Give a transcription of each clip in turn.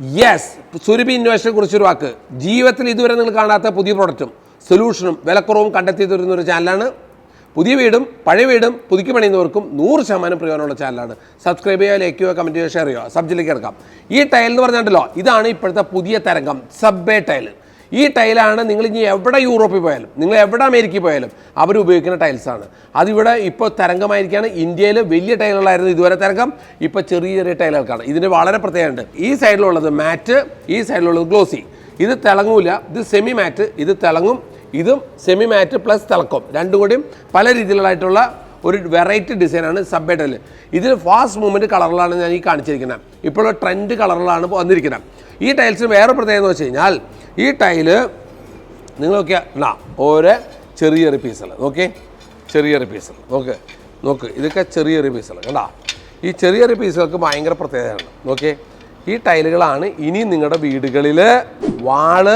Yes Surabhi ഇന്നോവേഷനെ കുറിച്ചൊരു വാക്ക്. ജീവിതത്തിൽ ഇതുവരെ നിങ്ങൾ കാണാത്ത പുതിയ പ്രോഡക്റ്റും സൊല്യൂഷനും വിലക്കുറവും കണ്ടെത്തി തരുന്ന ഒരു ചാനലാണ് പുതിയ വീടും പഴയ വീടും പുതുക്കി പണിയുന്നവർക്കും നൂറ് ശതമാനം പ്രയോജനമുള്ള ചാനലാണ് സബ്സ്ക്രൈബ് ചെയ്യുക ലൈക്ക് ചെയ്യുക കമന്റ് ചെയ്യുക ഷെയർ ചെയ്യുക. സബ്ജിലേക്ക് ഇറക്കാം. ഈ ടൈൽ എന്ന് പറഞ്ഞിട്ടുണ്ടല്ലോ ഇതാണ് ഇപ്പോഴത്തെ പുതിയ തരംഗം. സബ്ബേ ടൈൽ ഈ ടൈലാണ് നിങ്ങൾ ഇനി എവിടെ യൂറോപ്പിൽ പോയാലും നിങ്ങൾ എവിടെ അമേരിക്കയിൽ പോയാലും അവർ ഉപയോഗിക്കുന്ന ടൈൽസാണ് അതിവിടെ ഇപ്പോൾ തരംഗമായിരിക്കുകയാണ്. ഇന്ത്യയിൽ വലിയ ടൈലുകളായിരുന്നു ഇതുവരെ തരംഗം. ഇപ്പോൾ ചെറിയ ചെറിയ ടൈലുകൾക്കാണ്. ഇതിന് വളരെ പ്രത്യേകമുണ്ട് ഈ സൈഡിലുള്ളത് മാറ്റ് ഈ സൈഡിലുള്ളത് ഗ്ലോസി ഇത് തിളങ്ങൂല. ഇത് സെമി മാറ്റ് ഇത് തിളങ്ങും. ഇതും സെമി മാറ്റ് പ്ലസ് തിളക്കും. രണ്ടും കൂടിയും പല രീതിയിലുള്ളതായിട്ടുള്ള ഒരു വെറൈറ്റി ഡിസൈനാണ് സബ് ടൈൽ ഇതിൽ ഫാസ്റ്റ് മൂവ്മെന്റ് കളറിലാണ് ഞാൻ ഈ കാണിച്ചിരിക്കുന്നത്. ഇപ്പോഴുള്ള ട്രെൻഡ് കളറിലാണ് വന്നിരിക്കുന്നത്. ഈ ടൈൽസിന് വേറെ പ്രത്യേകത എന്ന് വെച്ച് കഴിഞ്ഞാൽ ഈ ടൈൽ നിങ്ങൾ നോക്കിയാൽ ഓരോ ചെറിയ ചെറിയ പീസുകൾ നോക്കി ചെറിയ ചെറിയ പീസുകൾ നോക്ക് നോക്ക് ഇതൊക്കെ ചെറിയ ചെറിയ പീസുകൾ കണ്ടാ? ഈ ചെറിയ ചെറിയ പീസുകൾക്ക് ഭയങ്കര പ്രത്യേകതയാണ്. നോക്കിയേ ഈ ടൈലുകളാണ് ഇനി നിങ്ങളുടെ വീടുകളിൽ വാൾ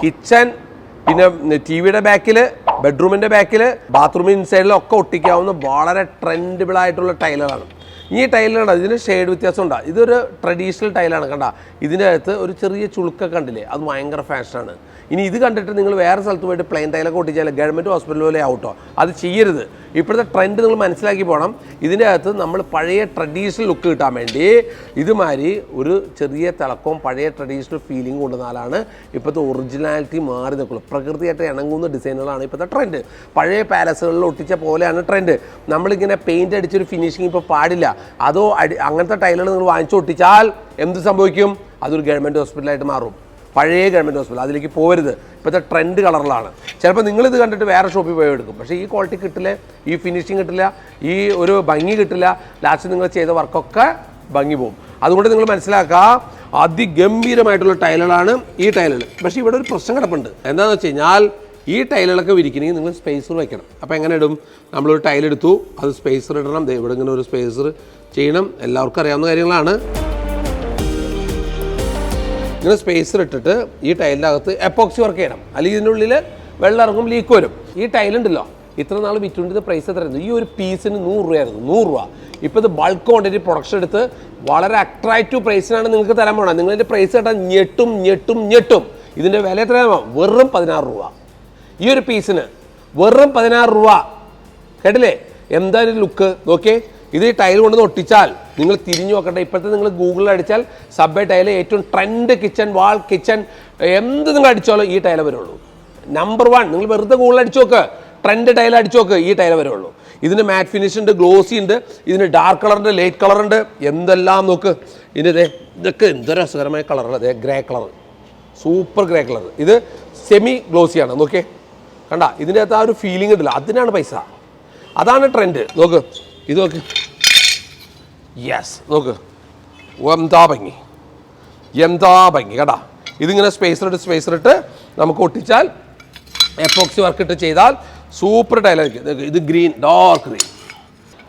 കിച്ചൺ പിന്നെ ടി വിയുടെ ബാക്കിൽ ബെഡ്റൂമിന്റെ ബാക്കിൽ ബാത്റൂമിൻ ഒക്കെ ഒട്ടിക്കാവുന്ന വളരെ ട്രെൻഡബിൾ ആയിട്ടുള്ള ടൈലുകളാണ്. ഈ ടൈലാണ് ഇതിന് ഷെയ്ഡ് വ്യത്യാസം ഉണ്ടാ. ഇതൊരു ട്രഡീഷണൽ ടൈലാണ് കണ്ട. ഇതിന്റെ അകത്ത് ഒരു ചെറിയ ചുളുക്കൊക്കെ കണ്ടില്ലേ? അത് ഭയങ്കര ഫാഷനാണ്. ഇനി ഇത് കണ്ടിട്ട് നിങ്ങൾ വേറെ സ്ഥലത്ത് പോയിട്ട് പ്ലെയിൻ ടൈലൊക്കെ ഒട്ടിച്ചാൽ ഗവൺമെന്റ് ഹോസ്പിറ്റൽ പോലെ ആവട്ടോ. അത് ചെയ്യരുത്. ഇപ്പോഴത്തെ ട്രെൻഡ് നിങ്ങൾ മനസ്സിലാക്കി പോകണം ഇതിന്റെ അകത്ത് നമ്മൾ പഴയ ട്രഡീഷണൽ ലുക്ക് കിട്ടാൻ വേണ്ടി ഇതുമാതിരി ഒരു ചെറിയ തിളക്കവും പഴയ ട്രഡീഷണൽ ഫീലിംഗ് കൊണ്ടുവന്നാലാണ് ഇപ്പോഴത്തെ ഒറിജിനാലിറ്റി മാറി നിൽക്കുള്ളൂ പ്രകൃതിയായിട്ട് ഇണങ്ങുന്ന ഡിസൈനുകളാണ് ഇപ്പോഴത്തെ ട്രെൻഡ് പഴയ പാലസുകളിൽ ഒട്ടിച്ച പോലെയാണ് ട്രെൻഡ് നമ്മളിങ്ങനെ പെയിന്റ് അടിച്ചൊരു ഫിനിഷിങ് ഇപ്പോൾ പാടില്ല. അതോ അടി അങ്ങനത്തെ ടൈലുകൾ നിങ്ങൾ വാങ്ങിച്ചു ഒട്ടിച്ചാൽ എന്ത് സംഭവിക്കും? അതൊരു ഗവൺമെന്റ് ഹോസ്പിറ്റലായിട്ട് മാറും. പഴയ ഗവൺമെന്റ് ഹോസ്പിറ്റൽ അതിലേക്ക് പോകരുത് ഇപ്പോഴത്തെ ട്രെൻഡ് കളറിലാണ്. ചിലപ്പോൾ നിങ്ങളിത് കണ്ടിട്ട് വേറെ ഷോപ്പിൽ പോയി എടുക്കും. പക്ഷേ ഈ ക്വാളിറ്റി കിട്ടില്ല ഈ ഫിനിഷിങ് കിട്ടില്ല ഈ ഒരു ഭംഗി കിട്ടില്ല ലാസ്റ്റ് നിങ്ങൾ ചെയ്ത വർക്കൊക്കെ ഭംഗി പോകും. അതുകൊണ്ട് നിങ്ങൾ മനസ്സിലാക്കുക അതിഗംഭീരമായിട്ടുള്ള ടൈലുകളാണ് ഈ ടൈലുകൾ പക്ഷേ ഇവിടെ ഒരു പ്രശ്നം കിടപ്പുണ്ട്. എന്താണെന്ന് വെച്ച് കഴിഞ്ഞാൽ ഈ ടൈലുകളൊക്കെ വിരിക്കണമെങ്കിൽ നിങ്ങൾ സ്പേസർ വയ്ക്കണം അപ്പോൾ എങ്ങനെ ഇടും? നമ്മളൊരു ടൈലെടുത്തു അത് സ്പേസർ ഇടണം. ഇവിടെ ഇങ്ങനെ ഒരു സ്പേസർ ചെയ്യണം. എല്ലാവർക്കും അറിയാവുന്ന കാര്യങ്ങളാണ്. ഇങ്ങനെ സ്പേസർ ഇട്ടിട്ട് ഈ ടൈലിനകത്ത് എപ്പോക്സി വർക്ക് ചെയ്യണം. അല്ലെങ്കിൽ ഇതിന്റെ ഉള്ളിൽ വെള്ളം ഇറങ്ങും ലീക്ക് വരും. ഈ ടൈലുണ്ടല്ലോ ഇത്ര നാൾ വിറ്റുകൊണ്ടിരുന്ന പ്രൈസ് എത്രയായിരുന്നു? ഈ ഒരു പീസിന് നൂറ് രൂപയായിരുന്നു നൂറ് രൂപ. ഇപ്പോൾ ഇത് ബൾക്ക് ക്വാണ്ടിറ്റി പ്രൊഡക്ഷൻ എടുത്ത് വളരെ അട്രാക്റ്റീവ് പ്രൈസിനാണ് നിങ്ങൾക്ക് തരാൻ പോകണം നിങ്ങളിന്റെ പ്രൈസ് കേട്ടാൽ ഞെട്ടും ഞെട്ടും ഞെട്ടും. ഇതിന്റെ വില എത്രയാണോ വെറും പതിനാറ് രൂപ. ഈ ഒരു പീസിന് വെറും പതിനാറ് രൂപ. കേട്ടില്ലേ? എന്താ ഒരു ലുക്ക് നോക്കിയേ. ഇത് ഈ ടൈൽ കൊണ്ടുവന്ന് ഒട്ടിച്ചാൽ നിങ്ങൾ തിരിഞ്ഞു നോക്കണ്ട ഇപ്പോഴത്തെ നിങ്ങൾ ഗൂഗിളിൽ അടിച്ചാൽ സബ്വേ ടൈൽ ഏറ്റവും ട്രെൻഡ് കിച്ചൺ വാൾ കിച്ചൺ എന്ത് നിങ്ങൾ അടിച്ചാലും ഈ ടൈല വരുള്ളൂ. നമ്പർ വൺ നിങ്ങൾ വെറുതെ ഗൂഗിളിൽ അടിച്ചു നോക്ക്. ട്രെൻഡ് ടൈൽ അടിച്ചു നോക്ക് ഈ ടൈല വരുള്ളൂ. ഇതിന് മാറ്റ് ഫിനിഷ് ഉണ്ട് ഗ്ലോസി ഉണ്ട് ഇതിന് ഡാർക്ക് കളറുണ്ട് ലൈറ്റ് കളറുണ്ട് എന്തെല്ലാം നോക്ക്. ഇതിന്റെ ഇതൊക്കെ എന്തൊരു രസകരമായ കളറാണ് അതെ grey colour super grey colour ഇത് സെമി ഗ്ലോസിയാണ് നോക്കിയേ. കണ്ട ഇതിന്റെ അകത്ത് ആ ഒരു ഫീലിംഗ് ഉണ്ടല്ലോ. അതിനാണ് പൈസ. അതാണ് ട്രെൻഡ് നോക്ക്. ഇത് നോക്ക്. യെസ് നോക്ക് എന്താ ഭംഗി എന്താ ഭംഗി കേട്ടാ ഇതിങ്ങനെ സ്പേസറിട്ട് സ്പേസറിട്ട് നമുക്ക് ഒട്ടിച്ചാൽ എപ്പോക്സി വർക്ക് ഇട്ട് ചെയ്താൽ സൂപ്പർ ടൈലായിരിക്കും ഇത് ഗ്രീൻ ഡാർക്ക് ഗ്രീൻ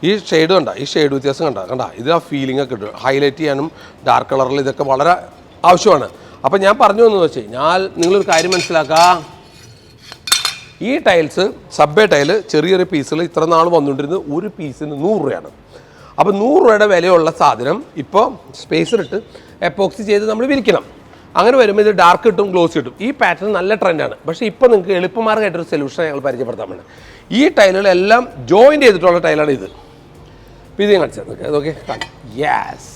ഈ ഷെയ്ഡ് കണ്ട? ഈ ഷെയ്ഡ് വ്യത്യാസം കണ്ട? കണ്ട? ഇത് ആ ഫീലിംഗ് ഒക്കെ കിട്ടും ഹൈലൈറ്റ് ചെയ്യാനും ഡാർക്ക് കളറിൽ ഇതൊക്കെ വളരെ ആവശ്യമാണ്. അപ്പം ഞാൻ പറഞ്ഞു എന്ന് വെച്ച് കഴിഞ്ഞാൽ നിങ്ങളൊരു കാര്യം മനസ്സിലാക്കുക ഈ ടൈൽസ് സബ്ബേ ടൈൽ ചെറിയ ചെറിയ പീസുകൾ ഇത്ര നാൾ വന്നുകൊണ്ടിരുന്നത് ഒരു പീസിന് നൂറ് രൂപയാണ്. അപ്പോൾ നൂറ് രൂപയുടെ വിലയുള്ള സാധനം ഇപ്പോൾ സ്പേസറിട്ട് എപ്പോക്സി ചെയ്ത് നമ്മൾ വിരിക്കണം. അങ്ങനെ വരുമ്പോൾ ഇത് ഡാർക്ക് കിട്ടും ഗ്ലോസ് കിട്ടും. ഈ പാറ്റേൺ നല്ല ട്രെൻഡാണ് പക്ഷേ ഇപ്പോൾ നിങ്ങൾക്ക് എളുപ്പമാർഗമായിട്ടൊരു സൊല്യൂഷൻ ഞങ്ങൾ പരിചയപ്പെടുത്താൻ ഈ ടൈലുകളെല്ലാം ജോയിന്റ് ചെയ്തിട്ടുള്ള ടൈലാണ് ഇത്. അപ്പോൾ ഇത് ഞാൻ നിങ്ങൾക്ക് ഓക്കെ യെസ്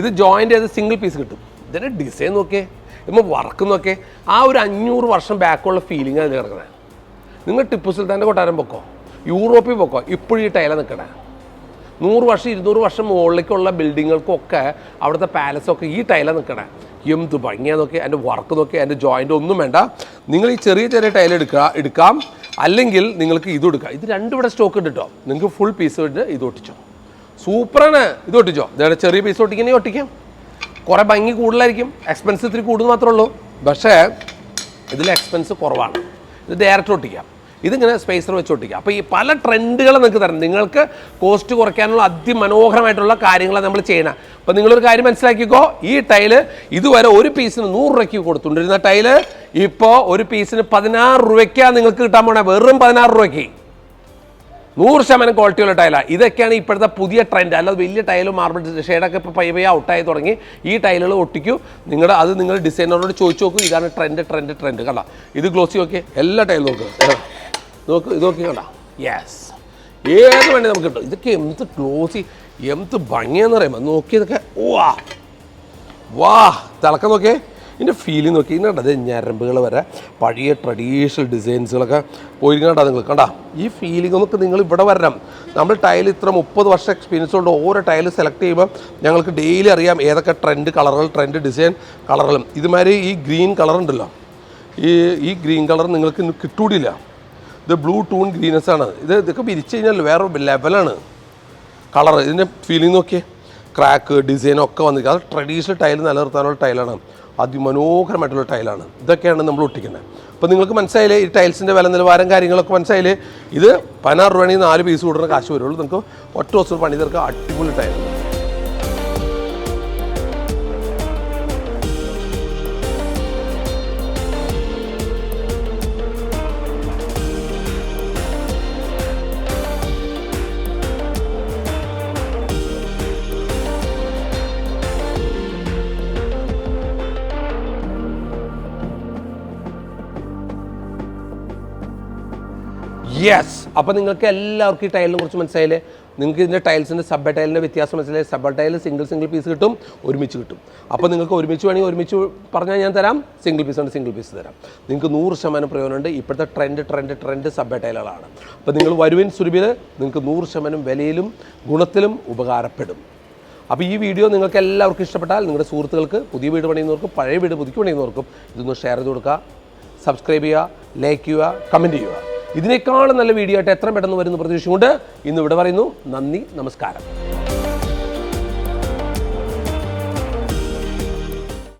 ഇത് ജോയിന്റ് ചെയ്ത് സിംഗിൾ പീസ് കിട്ടും. ഇതിന്റെ ഡിസൈൻ നോക്കിയേ ഇപ്പം വർക്ക് നോക്കിയേ ആ ഒരു അഞ്ഞൂറ് വർഷം ബാക്കുള്ള ഫീലിംഗ് അതിൽ കിടക്കുന്നത്. നിങ്ങൾ ടിപ്പു സുൽത്താന്റെ കൊട്ടാരം പൊക്കോ? യൂറോപ്പിൽ പൊക്കോ? ഇപ്പോഴും ഈ ടൈല നിൽക്കണേ നൂറ് വർഷം ഇരുന്നൂറ് വർഷം മുകളിലേക്കുള്ള ബിൽഡിങ്ങുകൾക്കൊക്കെ അവിടുത്തെ പാലസൊക്കെ ഈ ടൈലാണ് നിൽക്കണേ എന്ത് ഭംഗിയാ നോക്കി അതിന്റെ വർക്ക് നോക്കി അതിന്റെ ജോയിന്റ് ഒന്നും വേണ്ട. നിങ്ങൾ ഈ ചെറിയ ചെറിയ ടൈൽ എടുക്കുക എടുക്കാം. അല്ലെങ്കിൽ നിങ്ങൾക്ക് ഇത് എടുക്കാം. ഇത് രണ്ടും ഇവിടെ സ്റ്റോക്ക് ഉണ്ട് കേട്ടോ നിങ്ങൾക്ക് ഫുൾ പീസ് ഇട്ട് ഇത് ഒട്ടിച്ചോ. സൂപ്പറാണ്. ഇത് ഒട്ടിച്ചോ? ഇതേ ചെറിയ പീസ് ഒട്ടിക്കണേ ഒട്ടിക്കാം. കുറേ ഭംഗി കൂടുതലായിരിക്കും. എക്സ്പെൻസ് ഇത്തിരി കൂടുതൽ മാത്രമേ ഉള്ളൂ. പക്ഷേ ഇതിൽ എക്സ്പെൻസ് കുറവാണ്. ഇത് ഡയറക്റ്റ് ഒട്ടിക്കാം. ഇതിങ്ങനെ സ്പേസർ വെച്ച് ഒട്ടിക്കാം അപ്പോൾ ഈ പല ട്രെൻഡുകൾ നിങ്ങൾക്ക് തരണം നിങ്ങൾക്ക് കോസ്റ്റ് കുറയ്ക്കാനുള്ള അതിമനോഹരമായിട്ടുള്ള കാര്യങ്ങളാണ് നമ്മൾ ചെയ്യണം അപ്പോൾ നിങ്ങളൊരു കാര്യം മനസ്സിലാക്കിക്കോ. ഈ ടൈൽ ഇതുവരെ ഒരു പീസിന് നൂറ് രൂപയ്ക്ക് കൊടുത്തുകൊണ്ടിരുന്ന ടൈൽ ഇപ്പോൾ ഒരു പീസിന് പതിനാറ് രൂപയ്ക്കാണ് നിങ്ങൾക്ക് കിട്ടാൻ പോണേ. വെറും പതിനാറ് രൂപയ്ക്ക്. നൂറ് ശതമാനം ക്വാളിറ്റിയുള്ള ടൈലാണ് ഇതൊക്കെയാണ് ഇപ്പോഴത്തെ പുതിയ ട്രെൻഡ് അല്ലാതെ വലിയ ടൈലും മാർബിൾ ഷെയ്ഡൊക്കെ ഇപ്പോൾ പയ്യ ഔട്ടായി തുടങ്ങി. ഈ ടൈലുകൾ ഒട്ടിക്കൂ. നിങ്ങളുടെ അത് നിങ്ങൾ ഡിസൈനറോട് ചോദിച്ചു നോക്കൂ. ഇതാണ് ട്രെൻഡ് ട്രെൻഡ് ട്രെൻഡ് കണ്ട? ഇത് ഗ്ലോസി നോക്കിയേ. എല്ലാ ടൈലും നോക്ക്. നോക്ക് ഇത് നോക്കി കണ്ട? യെസ് ഏത് വേണ്ടി നമുക്ക് കിട്ടും? ഇതൊക്കെ എന്ത് ക്ലോസി എന്ത് ഭംഗിയാന്ന് പറയുമ്പോൾ നോക്കിയതൊക്കെ വാ വാ തിളക്കം നോക്കിയേ. ഇതിന്റെ ഫീലിംഗ് നോക്കി. ഇതിനുണ്ട് അത് ഞരമ്പുകൾ വരെ പഴയ ട്രഡീഷണൽ ഡിസൈൻസുകളൊക്കെ പോയിരിക്കണ്ട നിങ്ങൾ? കണ്ടാ? ഈ ഫീലിംഗ് ഒക്കെ നിങ്ങൾ ഇവിടെ വരണം. നമ്മൾ ടൈൽ ഇത്ര മുപ്പത് വർഷം എക്സ്പീരിയൻസ് കൊണ്ട് ഓരോ ടൈൽ സെലക്ട് ചെയ്യുമ്പോൾ ഞങ്ങൾക്ക് ഡെയിലി അറിയാം ഏതൊക്കെ ട്രെൻഡ് കളറുകൾ ട്രെൻഡ് ഡിസൈൻ കളറുകളും ഇതുമാതിരി ഈ ഗ്രീൻ കളർ ഉണ്ടല്ലോ. ഈ ഈ ഗ്രീൻ കളർ നിങ്ങൾക്ക് ഇന്ന് കിട്ടൂടില്ല. ഇത് ബ്ലൂ ടൂൺ ഗ്രീനസ് ആണ്. ഇത് ഇതൊക്കെ വിരിച്ചു കഴിഞ്ഞാൽ വേറെ ലെവലാണ് കളർ ഇതിന്റെ ഫീലിംഗ് നോക്കിയേ. ക്രാക്ക് ഡിസൈൻ ഒക്കെ വന്നിരിക്കുക അത് ട്രഡീഷണൽ ടൈൽ നിലനിർത്താനുള്ള ടൈലാണ് അതിമനോഹരമായിട്ടുള്ള ടൈലാണ് ഇതൊക്കെയാണ് നമ്മൾ ഒട്ടിക്കുന്നത്. അപ്പോൾ നിങ്ങൾക്ക് മനസ്സിലായില്ലേ ഈ ടൈൽസിന്റെ വില നിലവാരം കാര്യങ്ങളൊക്കെ മനസ്സിലായില്ലേ? ഇത് പതിനാറ് രൂപയാണെങ്കിൽ നാല് പീസ് കൂടുന്ന കാശ് വരുള്ളൂ. നിങ്ങൾക്ക് ഒറ്റ ദിവസം പണി തീർക്കുക അടിപൊളി ടൈലാണ് യെസ് അപ്പോൾ നിങ്ങൾക്ക് എല്ലാവർക്കും ഈ ടൈലിനെ കുറിച്ച് മനസ്സിലായില്ലേ? നിങ്ങൾക്ക് ഇതിന്റെ ടൈൽസിന്റെ സബ് ടൈലിന്റെ വ്യത്യാസം മനസ്സിലായി sub tile single single piece കിട്ടും ഒരുമിച്ച് കിട്ടും. അപ്പോൾ നിങ്ങൾക്ക് ഒരുമിച്ച് വേണമെങ്കിൽ ഒരുമിച്ച് പറഞ്ഞാൽ ഞാൻ തരാം. സിംഗിൾ പീസ് ഉണ്ട് സിംഗിൾ പീസ് തരാം. നിങ്ങൾക്ക് നൂറ് ശതമാനം പ്രയോജനമുണ്ട്. ഇപ്പോഴത്തെ ട്രെൻഡ് ട്രെൻഡ് ട്രെൻഡ് സബ് ടൈലുകളാണ് അപ്പോൾ നിങ്ങൾ വരുവിൻ സുരഭിയിൽ നിങ്ങൾക്ക് നൂറ് ശതമാനം വിലയിലും ഗുണത്തിലും ഉപകാരപ്പെടും. അപ്പോൾ ഈ വീഡിയോ നിങ്ങൾക്ക് എല്ലാവർക്കും ഇഷ്ടപ്പെട്ടാൽ നിങ്ങളുടെ സുഹൃത്തുക്കൾക്ക് പുതിയ വീട് പണിയുന്നവർക്കും പഴയ വീട് പുതുക്കി പണിയുന്നവർക്കും ഇതൊന്ന് ഷെയർ ചെയ്ത് കൊടുക്കുക. സബ്സ്ക്രൈബ് ചെയ്യുക ലൈക്ക് ചെയ്യുക കമന്റ് ചെയ്യുക. ഇതിനേക്കാളും നല്ല വീഡിയോ ആയിട്ട് എത്ര പെട്ടെന്ന് വരുന്ന പ്രതീക്ഷയുണ്ട് ഇന്ന് ഇവിടെ പറയുന്നു. നന്ദി നമസ്കാരം.